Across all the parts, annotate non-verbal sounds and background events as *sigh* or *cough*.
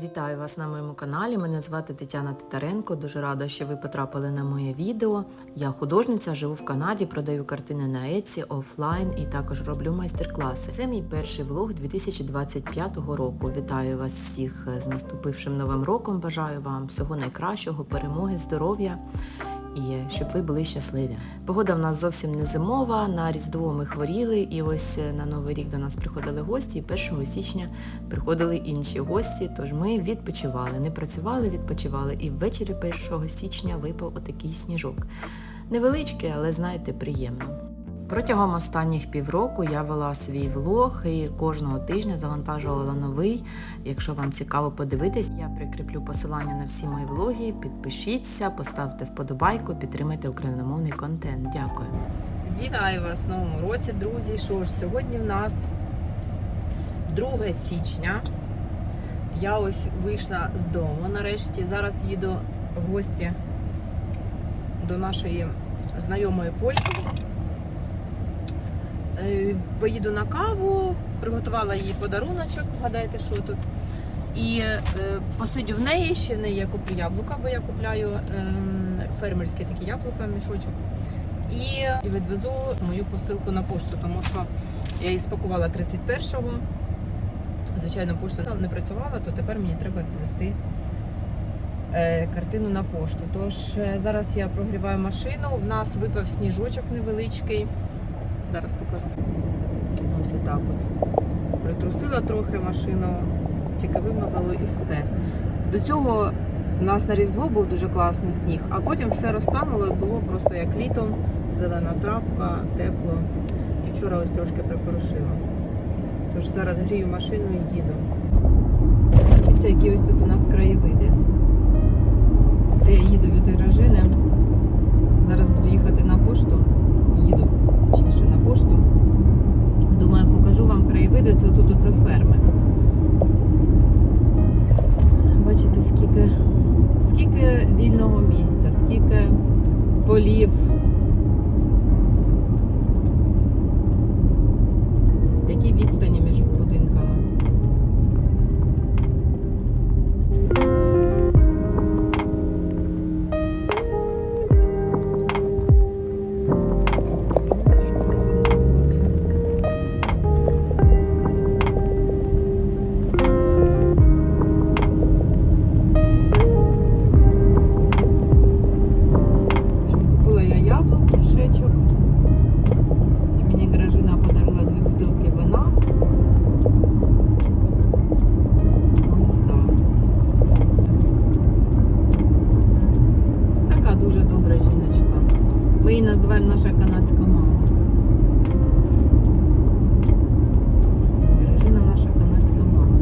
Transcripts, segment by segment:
Вітаю вас на моєму каналі. Мене звати Тетяна Титаренко. Дуже рада, що ви потрапили на моє відео. Я художниця, живу в Канаді, продаю картини на Еці, офлайн і також роблю майстер-класи. Це мій перший влог 2025 року. Вітаю вас всіх з наступившим новим роком. Бажаю вам всього найкращого, перемоги, здоров'я і щоб ви були щасливі. Погода в нас зовсім не зимова. На Різдво ми хворіли, і ось е, на Новий рік до нас приходили гості. І 1 січня приходили інші гості. Тож ми відпочивали, не працювали, відпочивали. І ввечері 1 січня випав отакий сніжок. Невеличкий, але знаєте, приємно. Протягом останніх півроку я вела свій влог і кожного тижня завантажувала новий. Якщо вам цікаво подивитись, я прикріплю посилання на всі мої влоги. Підпишіться, поставте вподобайку, підтримайте україномовний контент. Дякую. Вітаю вас в новому році, друзі. Що ж, сьогодні в нас 2 січня. Я ось вийшла з дому нарешті. Зараз їду в гості до нашої знайомої польки. Е, Поїду на каву, приготувала їй подаруночок, вгадайте, що тут. І е, посидю в неї, ще в неї я куплю яблука, бо я купляю ем, фермерські такі яблука, мішочок. І, відвезу мою посилку на пошту, тому що я її спакувала 31-го. Звичайно, пошта не працювала, то тепер мені треба відвезти е, картину на пошту. Тож е, зараз я прогріваю машину. В нас випав сніжочок невеличкий. Зараз покажу. Ось отак от. Притрусила трохи машину, тільки вимазало і все. До цього у нас на Різдво був дуже класний сніг, а потім все розтануло і було просто як літом, зелена травка, тепло. І вчора ось трошки припорошило. Тож зараз грію машину і їду. Дивіться, які ось тут у нас краєвиди. Це я їду від Іражини. Зараз буду їхати на пошту. Їду точніше на пошту. Думаю, покажу вам краєвиди. Це тут оце ферми. Бачите, скільки, скільки вільного місця, скільки полів. Ми її називаємо наша канадська мама. Гражина наша канадська мама.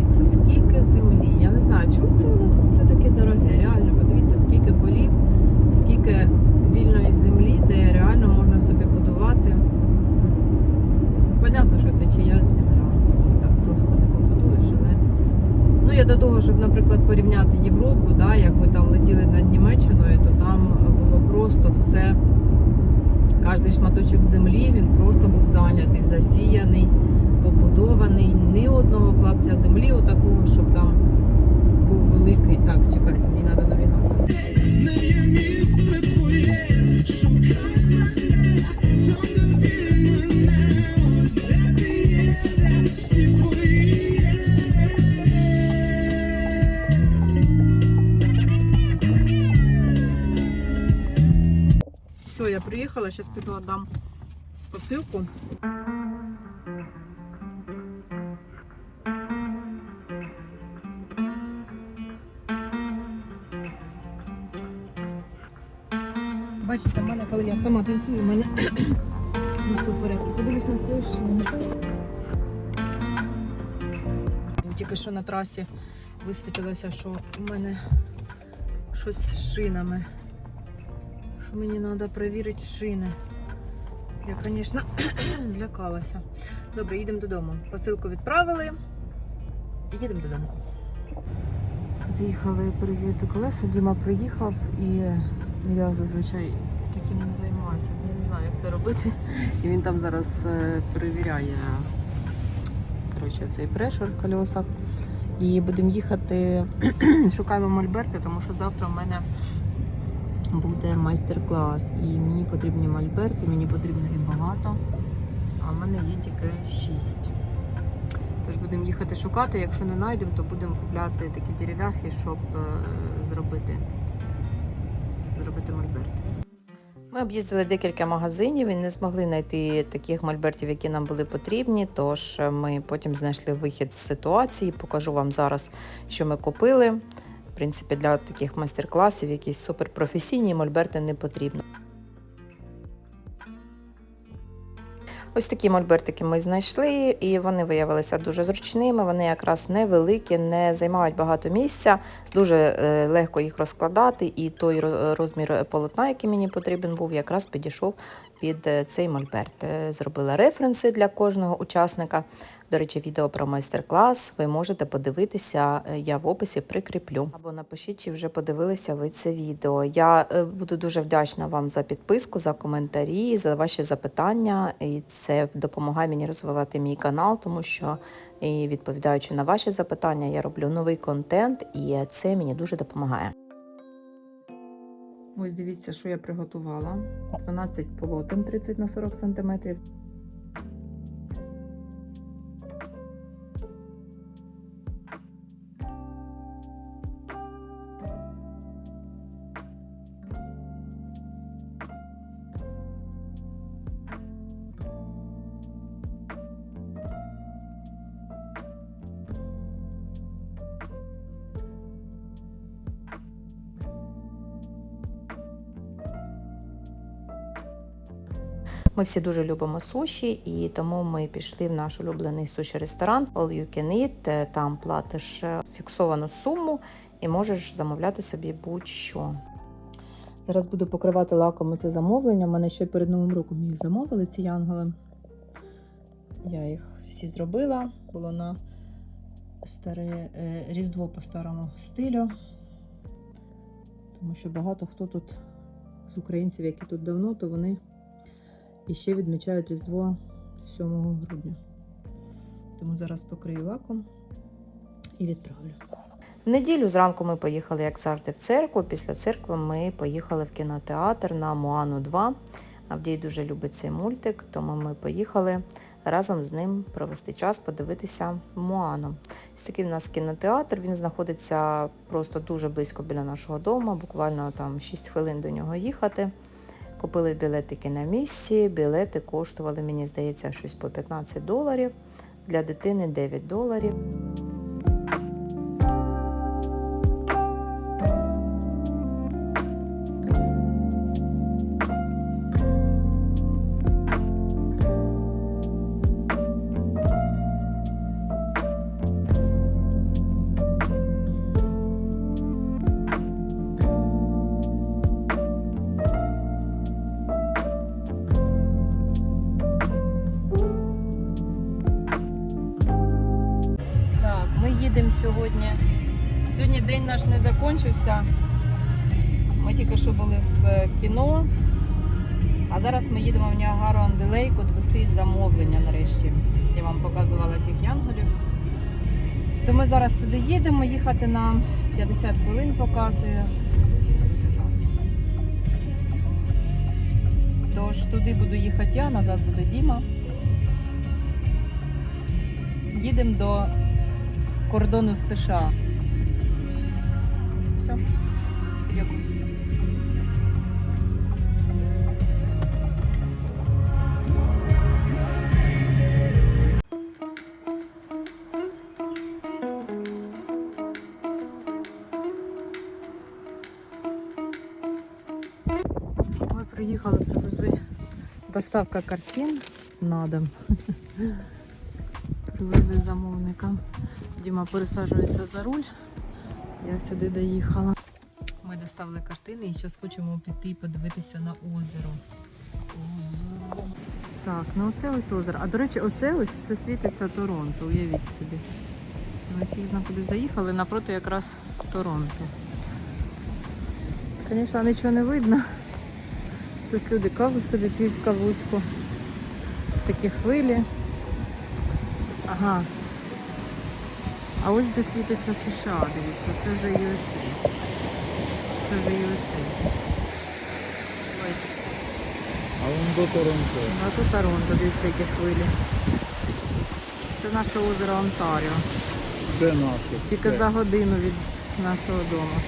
І це скільки землі. Я не знаю, чому це воно тут все таке дороге. Реально, подивіться, скільки полів, скільки вільної землі, де реально можна собі будувати. Понятно, що це чиясь земля, що так просто не побудуєш, але. Ну, я до того, щоб, наприклад, порівняти Європу, да, як ми там летіли над Німеччиною, то там було просто все. Кожний шматочок землі він просто був зайнятий, засіяний, побудований. Ні одного клаптя землі, отакого, щоб там був великий. Так, чекайте, мені треба навігатор. Місце я приїхала, зараз піду віддам посилку. Бачите, в мене, коли я сама танцюю, в мене не все в порядку. Подивлюсь на свої шини. Тільки що на трасі висвітилося, що у мене щось з шинами мені треба перевірити шини. Я, звісно, *clears throat* злякалася. Добре, їдемо додому. Посилку відправили їдемо додому. Заїхали перевірити колеса, Діма приїхав і я зазвичай таким не займаюся. Я не знаю, як це робити. І він там зараз е, перевіряє коротше, цей прешер в колесах. І будемо їхати, *clears throat* шукаємо мольберти, тому що завтра в мене буде майстер-клас. І мені потрібні мольберти, мені потрібно їх багато, а в мене є тільки 6. Тож будемо їхати шукати. Якщо не знайдемо, то будемо купляти такі дерев'яхи, щоб е, зробити, зробити мольберти. Ми об'їздили декілька магазинів і не змогли знайти таких мольбертів, які нам були потрібні. Тож ми потім знайшли вихід з ситуації. Покажу вам зараз, що ми купили. Принципі, для таких майстер-класів якісь суперпрофесійні мольберти не потрібно. Ось такі мольбертики ми знайшли, і вони виявилися дуже зручними. Вони якраз невеликі, не займають багато місця, дуже е, легко їх розкладати. І той розмір полотна, який мені потрібен був, якраз підійшов під е, цей мольберт. Е, Зробила референси для кожного учасника. До речі, відео про майстер-клас ви можете подивитися, е, я в описі прикріплю. Або напишіть, чи вже подивилися ви це відео. Я буду дуже вдячна вам за підписку, за коментарі, за ваші запитання. І це допомагає мені розвивати мій канал, тому що і відповідаючи на ваші запитання, я роблю новий контент, і це мені дуже допомагає. Ось дивіться, що я приготувала. 12 полотен 30 на 40 см. Ми всі дуже любимо суші, і тому ми пішли в наш улюблений суші-ресторан All You Can Eat. Е, Там платиш е, фіксовану суму і можеш замовляти собі будь-що. Зараз буду покривати лаком це замовлення. У мене ще перед Новим роком їх замовили, ці янголи. Я їх всі зробила. Було на старе е, Різдво по старому стилю. Тому що багато хто тут з українців, які тут давно, то вони і ще відмічають Різдво 7 грудня. Тому зараз покрию лаком і відправлю. В неділю зранку ми поїхали, як завжди, в церкву. Після церкви ми поїхали в кінотеатр на Моану 2. Авдій дуже любить цей мультик, тому ми поїхали разом з ним провести час, подивитися Моану. Ось такий в нас кінотеатр. Він знаходиться просто дуже близько біля нашого дому, буквально там 6 хвилин до нього їхати. Купили білетики на місці. Білети коштували, мені здається, щось по 15 доларів. Для дитини 9 доларів. Їдемо сьогодні. Сьогодні день наш не закінчився. Ми тільки що були в е, кіно. А зараз ми їдемо в Ніагару Анделейку довести замовлення нарешті. Я вам показувала тих янголів. То ми зараз сюди їдемо, їхати нам 50 хвилин показує. Тож туди буду їхати я, назад буде Діма. Їдемо до кордону з США. Все. Дякую. Приїхали, привезли доставка картин на дом. Привезли замовникам. Діма пересаджується за руль. Я сюди доїхала. Ми доставили картини і зараз хочемо піти і подивитися на озеро. Озеро. Так, ну оце ось озеро. А до речі, оце ось це світиться Торонто, уявіть собі. Ми пізно куди заїхали, напроти якраз Торонто. Звісно, нічого не видно. Тут люди каву собі п'ють кавуську. Такі хвилі. Ага. А ось де світиться США, дивіться, це вже USA. Це вже USA. А вон до Торонто. а тут Торонто, дивіться, які хвилі. Це наше озеро Онтаріо. Все наше. Тільки все. за годину від нашого дому.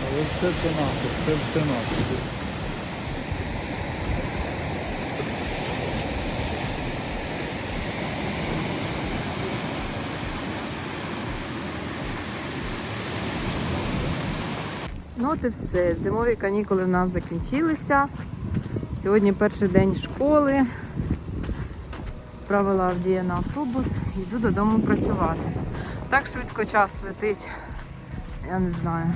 Але все це наше, це все наше. От і все. Зимові канікули в нас закінчилися. Сьогодні перший день школи. Відправила Авдія на автобус йду додому працювати. Так швидко час летить. Я не знаю.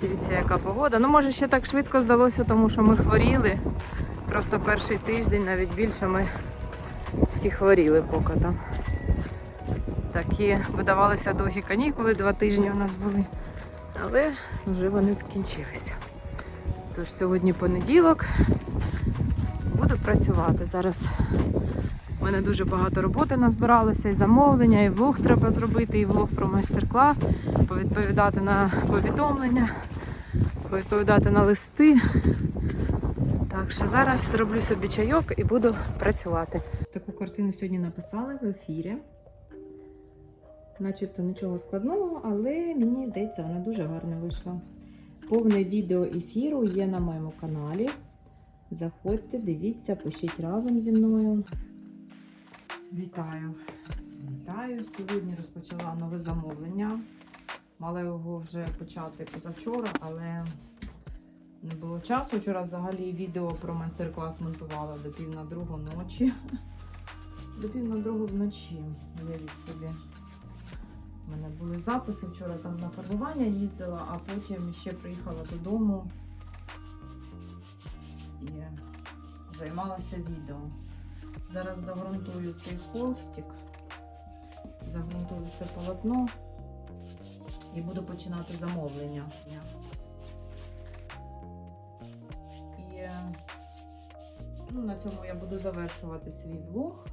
Дивіться, яка погода. Ну, може, ще так швидко здалося, тому що ми хворіли. Просто перший тиждень, навіть більше ми всі хворіли поки там. Такі видавалися довгі канікули, два тижні у нас були. Але вже вони скінчилися. Тож сьогодні понеділок. Буду працювати. Зараз у мене дуже багато роботи назбиралося, і замовлення, і влог треба зробити, і влог про майстер-клас, повідповідати на повідомлення, повідповідати на листи. Так що зараз зроблю собі чайок і буду працювати. Таку картину сьогодні написали в ефірі. Начебто нічого складного, але мені здається, вона дуже гарно вийшла. Повне відео ефіру є на моєму каналі. Заходьте, дивіться, пишіть разом зі мною. Вітаю! Вітаю! Сьогодні розпочала нове замовлення. Мала його вже почати позавчора, але не було часу. Вчора взагалі відео про майстер-клас монтувала до пів на другу ночі. До пів на другу вночі. Уявіть собі. У мене були записи. Вчора там на фарбування їздила, а потім ще приїхала додому і займалася відео. Зараз загрунтую цей холстик, загрунтую це полотно і буду починати замовлення. І ну, на цьому я буду завершувати свій влог.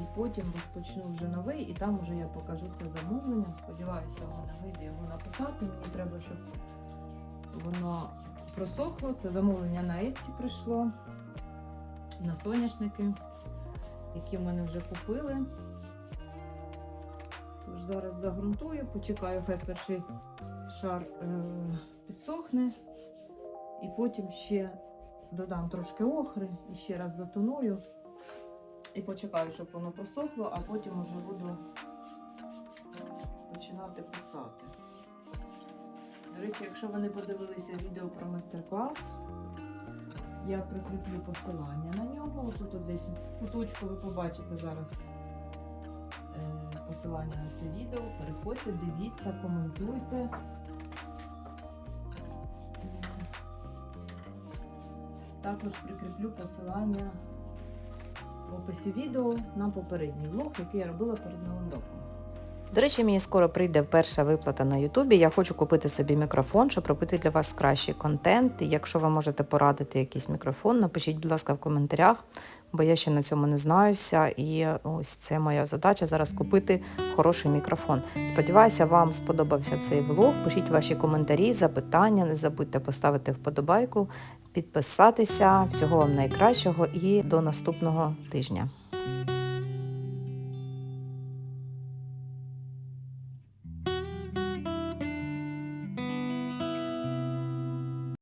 І потім розпочну вже новий, і там вже я покажу це замовлення. Сподіваюся, мене вийде його написати. Мені треба, щоб воно просохло. Це замовлення на Etsy прийшло на соняшники, які в мене вже купили. Тож зараз загрунтую, почекаю, хай перший шар е- підсохне. І потім ще додам трошки охри і ще раз затоную. І почекаю, щоб воно просохло, а потім вже буду починати писати. До речі, якщо ви не подивилися відео про майстер-клас, я прикріплю посилання на нього. Тут десь в куточку ви побачите зараз е, посилання на це відео. Переходьте, дивіться, коментуйте. Також прикріплю посилання описі відео на попередній влог, який я робила перед новим роком. До речі, мені скоро прийде перша виплата на Ютубі. Я хочу купити собі мікрофон, щоб робити для вас кращий контент. Якщо ви можете порадити якийсь мікрофон, напишіть, будь ласка, в коментарях, бо я ще на цьому не знаюся. І ось це моя задача зараз купити хороший мікрофон. Сподіваюся, вам сподобався цей влог. Пишіть ваші коментарі, запитання. Не забудьте поставити вподобайку, підписатися. Всього вам найкращого і до наступного тижня.